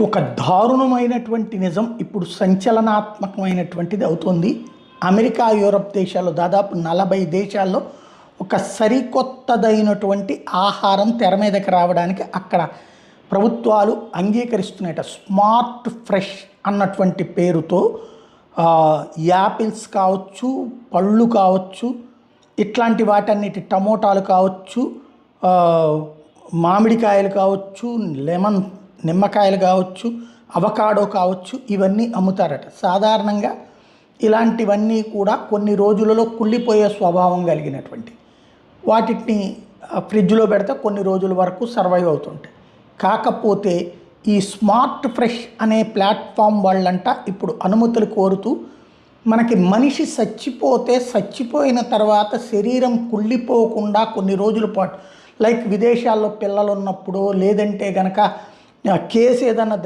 ఒక దారుణమైనటువంటి నిజం ఇప్పుడు సంచలనాత్మకమైనటువంటిది అవుతుంది. అమెరికా యూరప్ దేశాల్లో దాదాపు నలభై దేశాల్లో ఒక సరికొత్తదైనటువంటి ఆహారం తెర మీదకి రావడానికి అక్కడ ప్రభుత్వాలు అంగీకరిస్తున్నాయట స్మార్ట్ ఫ్రెష్ అన్నటువంటి పేరుతో యాపిల్స్ కావచ్చు పళ్ళు కావచ్చు ఇట్లాంటి వాటన్నిటి టమోటాలు కావచ్చు మామిడికాయలు కావచ్చు లెమన్ నిమ్మకాయలు కావచ్చు అవకాడో కావచ్చు ఇవన్నీ అమ్ముతారట. సాధారణంగా ఇలాంటివన్నీ కూడా కొన్ని రోజులలో కుళ్ళిపోయే స్వభావం కలిగినటువంటి వాటిని ఫ్రిడ్జ్లో పెడితే కొన్ని రోజుల వరకు సర్వైవ్ అవుతుంటాయి. కాకపోతే ఈ స్మార్ట్ ఫ్రెష్ అనే ప్లాట్ఫామ్ వాళ్ళంట ఇప్పుడు అనుమతులు కోరుతూ మనకి మనిషి చచ్చిపోతే చచ్చిపోయిన తర్వాత శరీరం కుళ్ళిపోకుండా కొన్ని రోజుల పాటు లైక్ విదేశాల్లో పిల్లలు ఉన్నప్పుడు లేదంటే గనక ఆ, కేసు ఏదన్నా